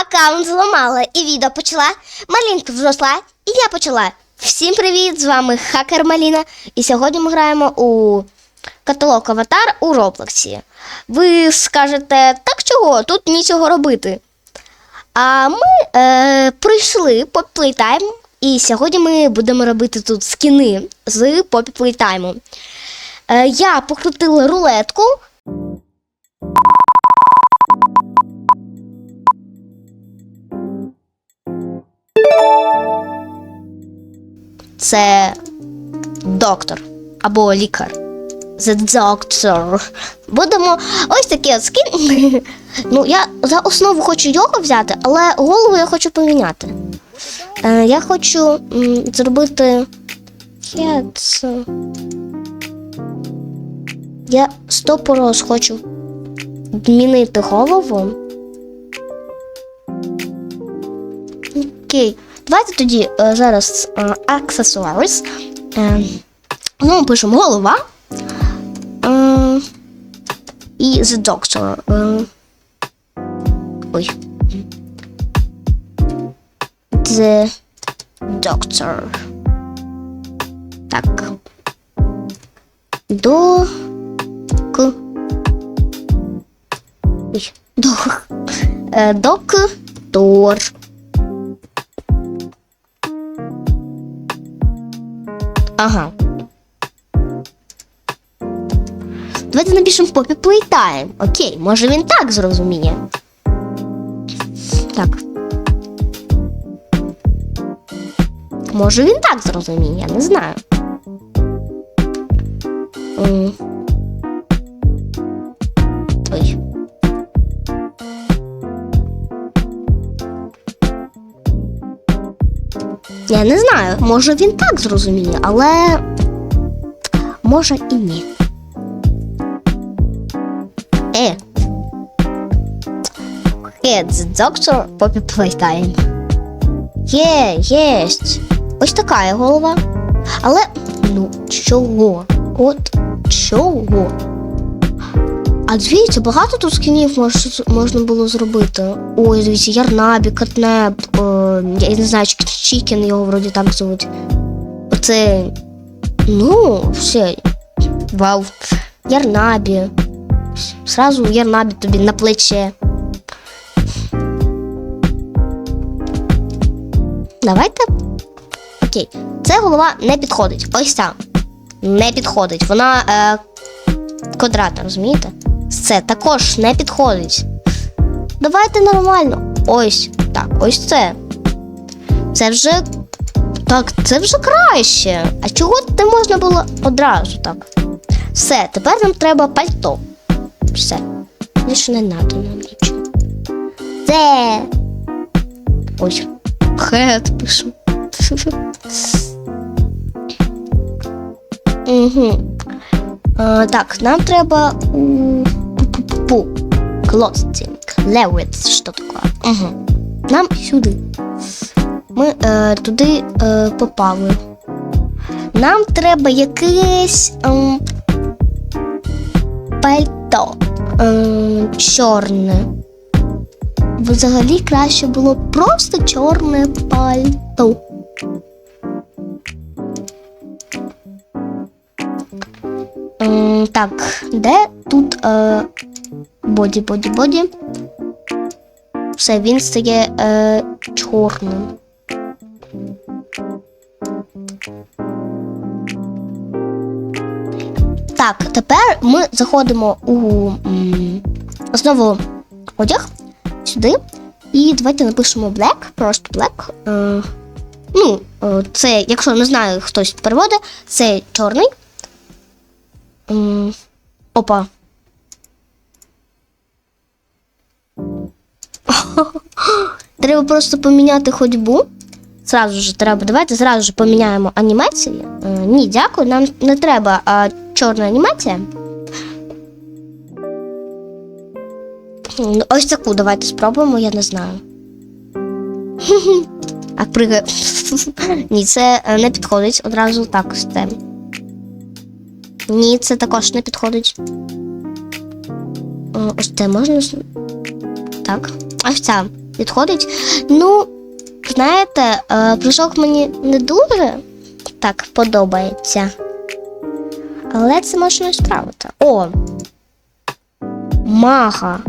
Аккаунт зламала і відео почала. Малінка зросла, і я почала. Всім привіт! З вами Хакер Маліна. І сьогодні ми граємо у каталог Аватар у Роблоксі. Ви скажете, так чого? Тут нічого робити. А ми е, прийшли по Playtime, і сьогодні ми будемо робити тут скіни з Poppy Playtime. Е, я покрутила рулетку. Це доктор або лікар. The doctor. Будемо ось такі от. Ну, я за основу хочу його взяти, але голову я хочу поміняти. Е, я хочу м, зробити. Heads. Я стопороз хочу змінити голову. Окей. Давайте тоді е, зараз е, accessories. Е, ну, пишемо голова. Е, і the doctor. Е, ой. The doctor. Так. До. К. Ой. Док. Е, доктор. Ага. Давайте напишемо попі плейтайм. Окей, може він так зрозуміє. Так. Може він так зрозуміє, я не знаю. Я не знаю, може він так зрозуміє, але може і ні. Е. The doctor Poppy Playtime. Є, єсть. Ось така є голова. Але ну чого? От чого? А дивіться, багато тут скінів мож, можна було зробити. Ой, дивіться, Ярнабі, Катнеп, е, я не знаю, Чікен його вроді так звуть. Оце. Ну, все. Вау. Ярнабі. Сразу Ярнабі тобі на плече. Давайте. Окей. Це голова не підходить. Ось ця. Не підходить. Вона е, квадратна, розумієте? Це також не підходить. Давайте нормально. Ось. Так, ось це. Це вже. Так, це вже краще. А чого не можна було одразу так? Все, тепер нам треба пальто. Все. Більше не надо нам нічого. Це. Ось. Хет пишу. Угу. А, так, нам треба у пу що таке? Угу. Нам сюди. Ми е, туди е, попали. Нам треба якесь ем, пальто ем, чорне. Взагалі краще було просто чорне пальто. М, Так, де тут е, боді, боді, боді? Все, він стає е, чорним. Так, тепер ми заходимо у м, знову одяг сюди. І давайте напишемо black, просто black. Е, ну, е, це, якщо не знаю, хтось переводить, це чорний. М, Опа. Треба просто поміняти ходьбу. Зразу ж треба. Давайте зразу ж поміняємо анімації. Е, ні, дякую, нам не треба а, чорна анімація. Ось таку давайте спробуємо, я не знаю. А пригає. Ні, це е, не підходить одразу так з тем. Ні, це також не підходить. Е, Ось це можна. Так. Ось ця. підходить. Ну, знаєте, е, прыжок мені не дуже так подобається. Але це можна справити. О! Мага.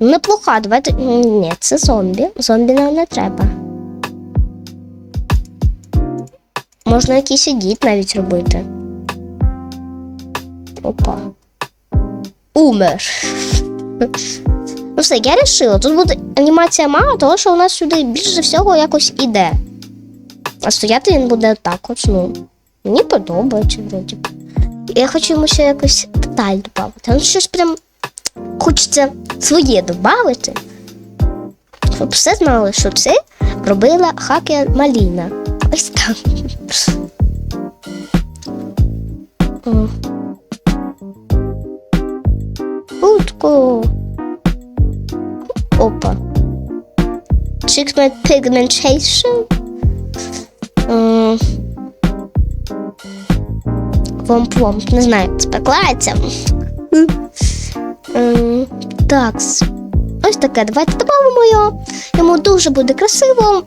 Неплоха, давайте. Ні, це зомбі. Зомбі нам не треба. Можна якийсь едіт навіть робити. Опа. Умер. Ну все, я рішила. Тут буде анімація мало, тому що у нас сюди більше всього якось іде. А стояти він буде так от, ну. Мені подобається, вроді. Я хочу йому ще якось деталь додати. Ну, щось прям хочеться своє додати. Щоб все знали, що це робила хакер Маліна. Ось так. Утку. Опа. Pigment pigmentation. М. Вомп-вомп. Не знаю, як це перекладається. Так. Ось таке. Давайте додамо його. Йому дуже буде красиво.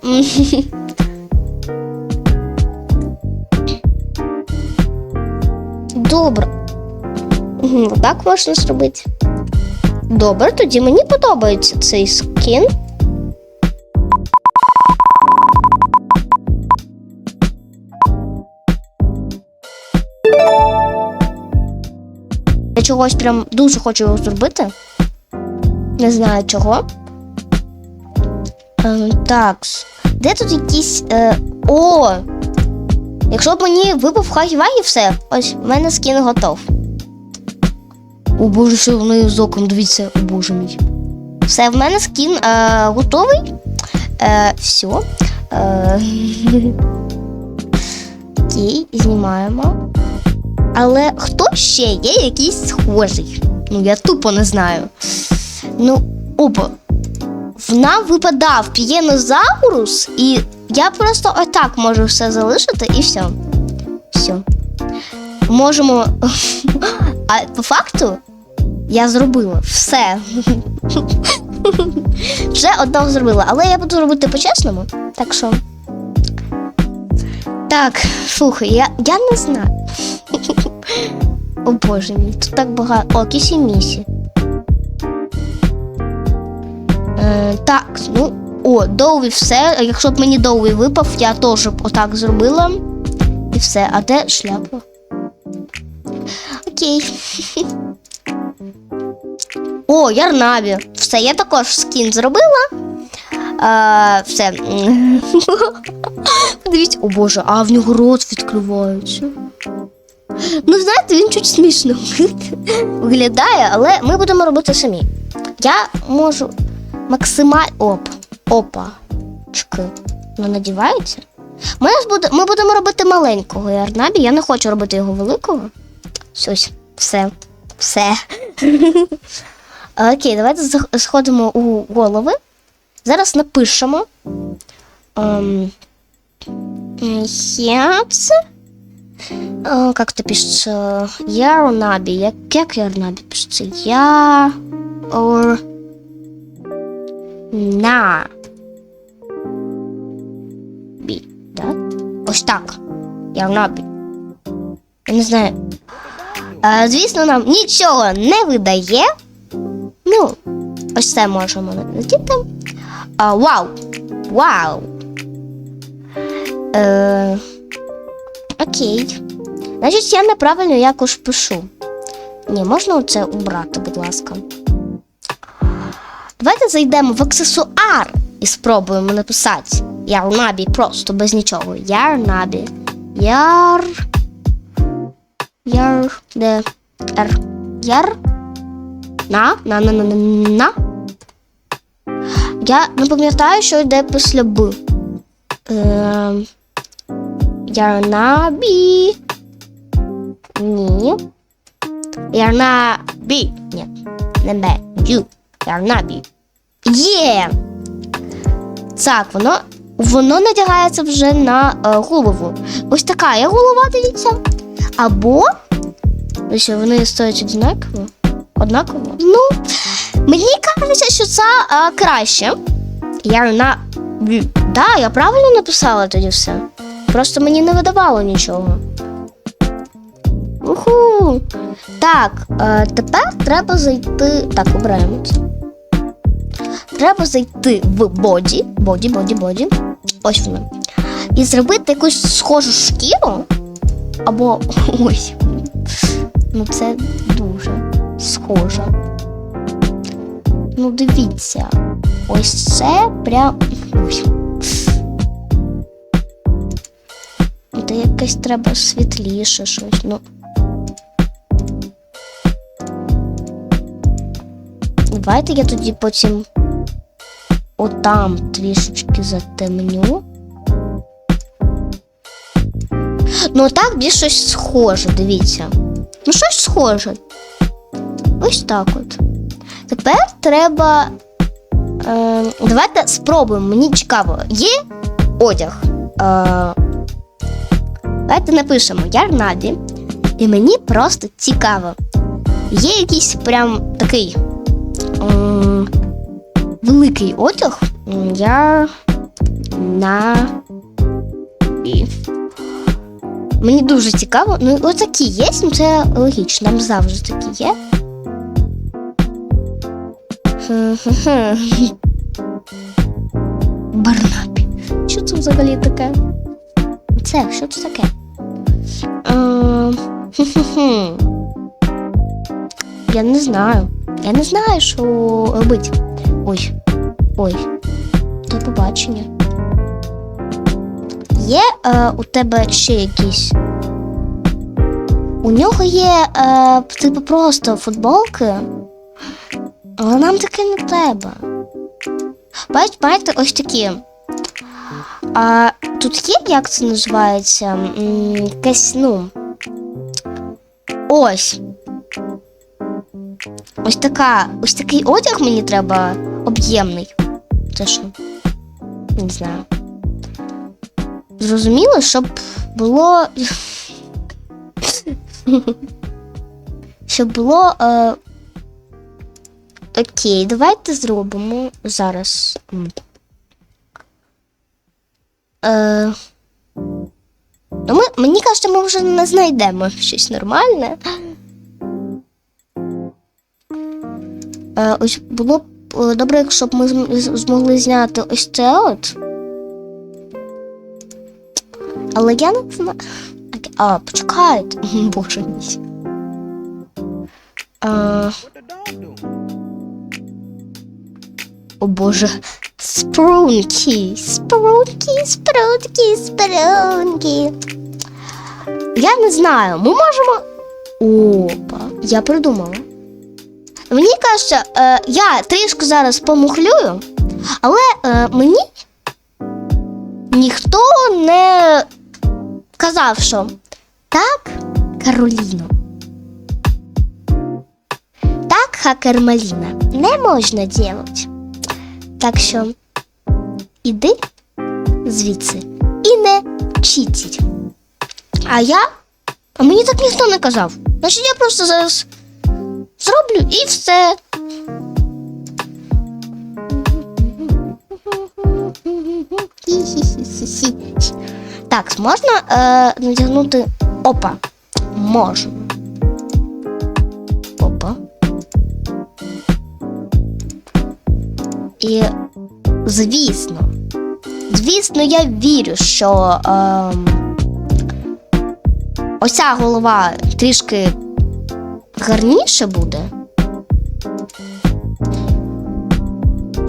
Добре. Так можна зробити. Добре, тоді мені подобається цей скін. Чогось прям дуже хочу його зробити. Не знаю чого. Е, так. Де тут якісь. Е, о! Якщо б мені випав хай-вай і все, ось в мене скін готов. О боже, що в неї з оком, дивіться, о боже мій. Все, в мене скін е, готовий. Е, все. Е, окей, знімаємо. Але хто ще є якийсь схожий? Ну, я тупо не знаю. Ну, опа. В нам випадав пієнозаурус, і я просто отак можу все залишити і все. Все. Можемо. А по факту я зробила все. Вже одного зробила, але я буду робити по-чесному. Так що. Так, слухай, я, я не знаю. О боже мій, тут так багато. О, кісі місі. Е, так, ну. О, довгий все. Якщо б мені довгий випав, я теж б отак зробила. І все. А де шляпа? Окей. О, Ярнаві. Все, я також скін зробила. А, все. Дивіться, о Боже, а в нього рот відкривається. Ну, знаєте, він чуть смішно виглядає, але ми будемо робити самі. Я можу максимально. Оп, опа. Чки. Ну, надівається. Ми, буде... ми будемо робити маленького Ярнабі. Я не хочу робити його великого. Щось. Все. Все. Окей, давайте сходимо у голови. Зараз напишемо. Ем, Яц. Е, Как это пишется? Ярнаби. Як, як Ярнаби пишется? Я... Or... На. Бі, да? Ось так. Ярнабі. Я не знаю. Е, звісно, нам нічого не видає. Ну, ось це можемо надіти. А, вау! Вау! Е, окей. Значить, я неправильно якось пишу. Ні, можна оце убрати, будь ласка. Давайте зайдемо в аксесуар і спробуємо написати Ярнабі просто без нічого. Ярнабі. Яр. Яр. Де? Р. Яр. На. На, на, на, на. Я не пам'ятаю, що йде після Б. Ем, Ярнабі. Ні. Ярнабі. Ні. Не Б. Ю. Ярнабі. Є. Так, воно. Воно надягається вже на е, голову. Ось така є голова, дивіться. Або. Що, вони стоять однаково? Однаково? Ну, мені кажеться, що це е, краще. Я на. Да, я правильно написала тоді все. Просто мені не видавало нічого. Уху. Так, е, тепер треба зайти. Так, обираємо це. Треба зайти в боді. Боді, боді, боді. Ось воно. І зробити якусь схожу шкіру. Або ось. Ну, це дуже схоже. Ну, дивіться. Ось це прям. Ой. Та якесь треба світліше щось. Ну. Давайте я тоді потім отам трішечки затемню. Ну, так більш щось схоже, дивіться. Ну, щось схоже. Ось так от. Тепер треба. Е, давайте спробуємо. Мені цікаво. Є одяг. Е, давайте напишемо Я Наді. І мені просто цікаво. Є якийсь прям такий м, великий одяг. Я на. І. Мені дуже цікаво. Ну, отакі є, ну це логічно, там завжди такі є. Барнабі. Що це взагалі таке? Це, що це таке? Хе-хе-хе. Я не знаю. Я не знаю, що робити. Ой. Ой. До побачення. Є е, у тебе ще якісь. У нього є е, типу просто футболки. Але нам таке не треба. Бачите, бачите, ось такі. А тут є, як це називається? М, Якесь, ну. Ось. Ось така. Ось такий одяг мені треба об'ємний. Це що? Не знаю. Зрозуміло, щоб було. щоб було. Е... Окей, давайте зробимо зараз. Е... Ну, ми, мені кажеться, ми вже не знайдемо щось нормальне. Е, ось було б е, добре, якщо б ми змогли зняти ось це от. Але я не знаю. А, почекайте. Боже мій. А, о Боже. Спрунки. Спрунки, спрунки, спрунки. Я не знаю, ми можемо. Опа, я придумала. Мені кажеться, е, я трішки зараз помухлюю, але е, мені ніхто не казав, що так, Кароліно. Так, хакер Маліна, не можна делать. Так що іди звідси і не читіть. А я? А мені так ніхто не казав. Значить, я просто зараз зроблю і все. Так, можна е, надягнути. Опа. Можемо. І звісно. Звісно, я вірю, що ем, оця голова трішки гарніше буде.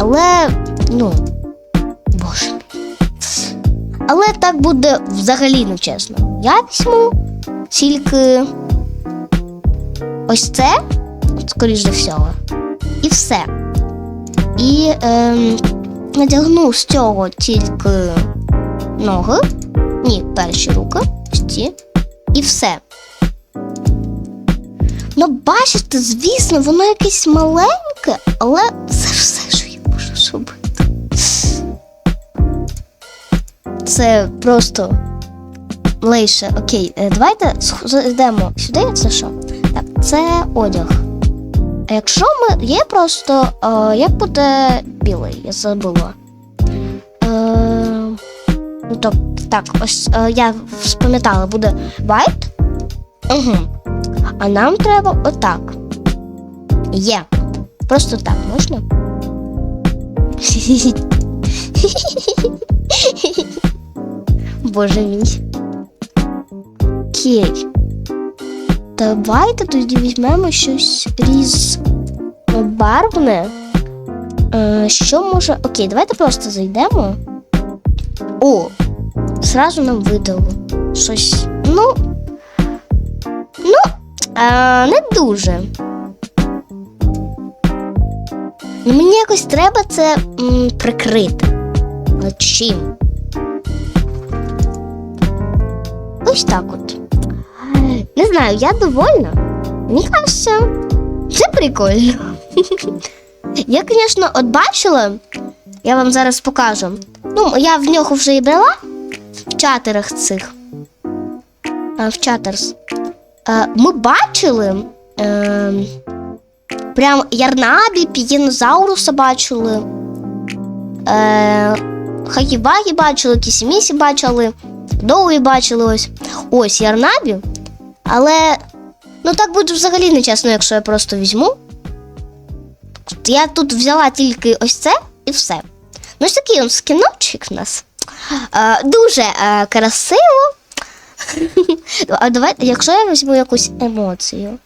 Але, ну, боже. Але так буде взагалі нечесно. Я візьму тільки ось це, скоріш за всього, і все. І ем, надягну з цього тільки ноги, ні, перші руки, ці, і все. Ну, бачите, звісно, воно якесь маленьке, але це все, що я можу зробити. Це просто лейше. Окей, е, давайте зайдемо сюди. Це що? Так, це одяг. А якщо ми. Є просто. Е, як буде білий, я забула. Ну, тобто, так, ось е, я спам'ятала, буде white. Угу. А нам треба отак. Є. Просто так можна? Боже мій. Окей. Давайте тоді візьмемо щось різнобарвне. Е, що може. Окей, давайте просто зайдемо. О, зразу нам видало. Щось. Ну. Ну, е, не дуже. Ну, мені якось треба це м, прикрити. Але чим? Ось так от. Не знаю, я довольна. Мені кажеться, це прикольно. Я, звісно, от бачила, я вам зараз покажу. Ну, я в нього вже і брала в чатерах цих. А, в чатерс. Е, ми бачили. Е, прям Ярнабі, Пієнозауруса бачили. Е, Хагібагі бачили, Кісімісі бачили, Доуї бачили ось. Ось Ярнабі. Але ну так буде взагалі нечесно, якщо я просто візьму. Я тут взяла тільки ось це і все. Ну, ось такий он скіночок у нас. Е, дуже е, красиво. А давайте, якщо я візьму якусь емоцію.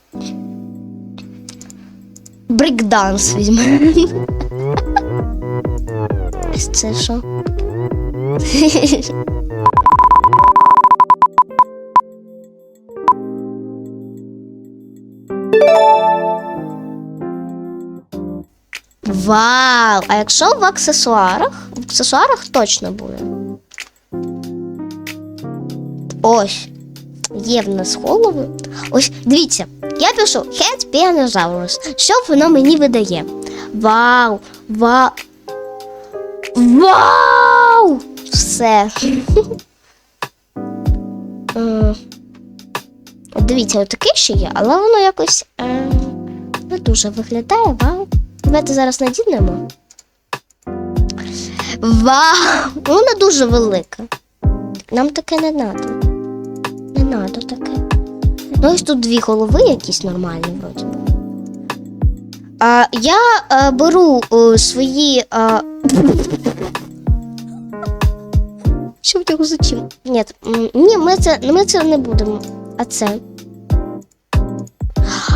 Брейкданс візьму. Ось це що? Вау! А якщо в аксесуарах? В аксесуарах точно буде. Ось. Є в нас голови. Ось, дивіться, я пишу Head Pianosaurus. Що воно мені видає? Вау! Вау! Вау! Все. Дивіться, отаке ще є, але воно якось е, не дуже виглядає. Вау. Давайте зараз надінемо. Вау! Вона дуже велика. Нам таке не треба. Не треба таке. Ну, ось тут дві голови якісь нормальні, вроді. А, я е, беру е, свої. Е... Що в нього за чим? Ні, ні, ми це, ми це не будемо. А це.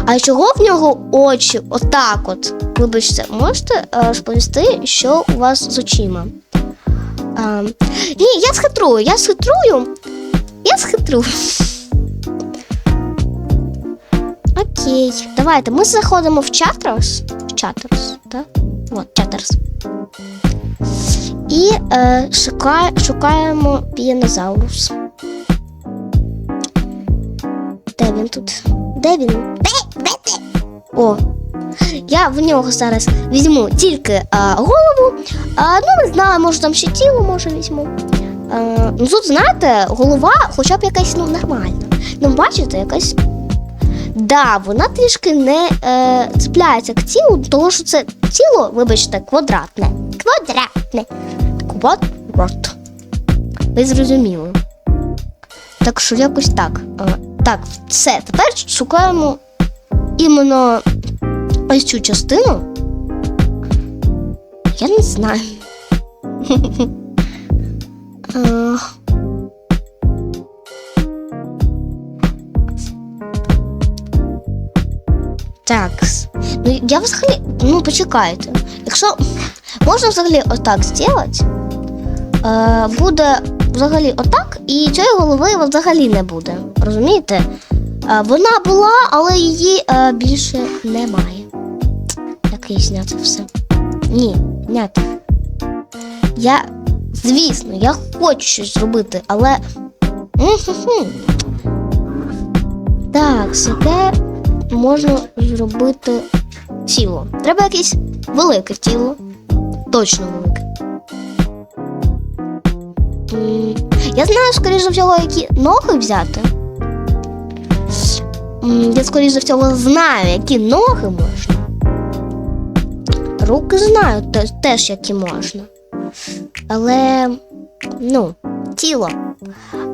А чого в нього очі отак от? Вибачте, можете е, розповісти, що у вас з очима? А, ні, я схитрую, я схитрую. Я схитрую. Окей, давайте ми заходимо в чатерс. Чатерс, так? От, чатерс. І е, шукає, шукаємо пієнозаурус. Де він тут? Де він? Де? Де ти? О. Я в нього зараз візьму тільки а, голову. А, ну, не знаю, може там ще тіло може візьму. А, ну тут, знаєте, голова хоча б якась ну, нормальна. Ну, бачите, якась. Да, вона трішки не е, цепляється к тілу, тому що це тіло, вибачте, квадратне. Квадратне. Квадрат. Ви зрозуміли. Так що якось так. Так, все. Тепер шукаємо іменно ось цю частину. Я не знаю. Е, Так. Ну, я взагалі. Ну, почекайте. Якщо можна взагалі отак зробити, е, буде взагалі отак, і цієї голови взагалі не буде. Розумієте? Е, вона була, але її е, більше немає. Як її зняти все? Ні, зняти. Я, звісно, я хочу щось зробити, але. Так, яке можна зробити тіло. Треба якесь велике тіло. Точно велике. Я знаю, скоріш за всього, які ноги взяти. Я, скоріш за всього, знаю, які ноги можна. Руки знаю теж, які можна. Але, ну, тіло.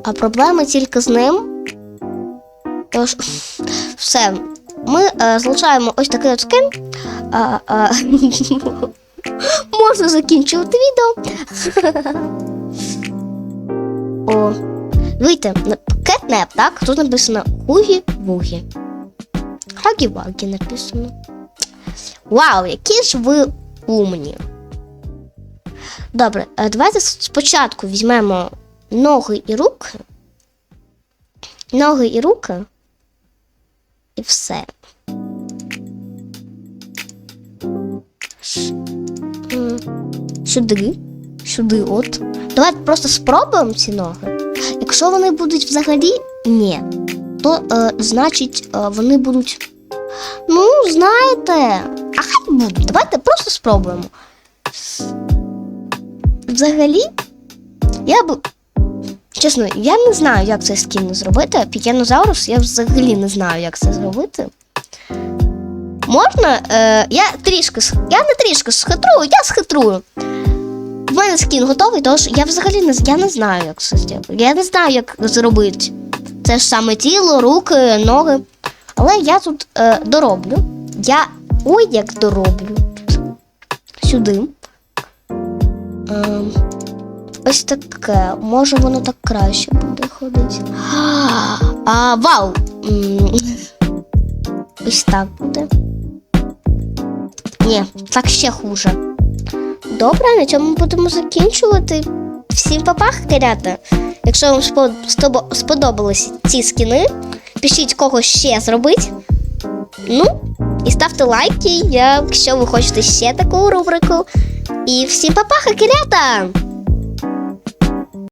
А проблема тільки з ним. Тож, все. Ми е, залишаємо ось такий от. А, а, можна закінчувати відео. О, дивіться, на- кетнеп, так? Тут написано Хугі-Вугі. Хагі-Вагі написано. Вау, які ж ви умні. Добре, е, давайте спочатку візьмемо ноги і руки. Ноги і руки. І все. Сюди. Сюди, от. Давайте просто спробуємо ці ноги. Якщо вони будуть взагалі ні, то е, значить е, вони будуть. Ну, знаєте, а хай будуть. Давайте просто спробуємо. Взагалі, я б. Чесно, я не знаю, як цей скін зробити. Пікенозаврус, я взагалі не знаю, як це зробити. Можна. Е, я трішки Я не трішки схитрую, я схитрую. В мене скін готовий, тож я взагалі не, я не знаю, як це зробити. Я не знаю, як зробити. Це ж саме тіло, руки, ноги. Але я тут е, дороблю. Я ой як дороблю. Сюди. Ем, ось таке. Може воно так краще буде ходити. А, вау! Ось так буде. Ні, так ще хуже. Добре, на цьому будемо закінчувати. Всім папах, ребята. Якщо вам спо- сподобалися ці скіни, пишіть кого ще зробити. Ну, і ставте лайки, якщо ви хочете ще таку рубрику. І всім папаха, ребята!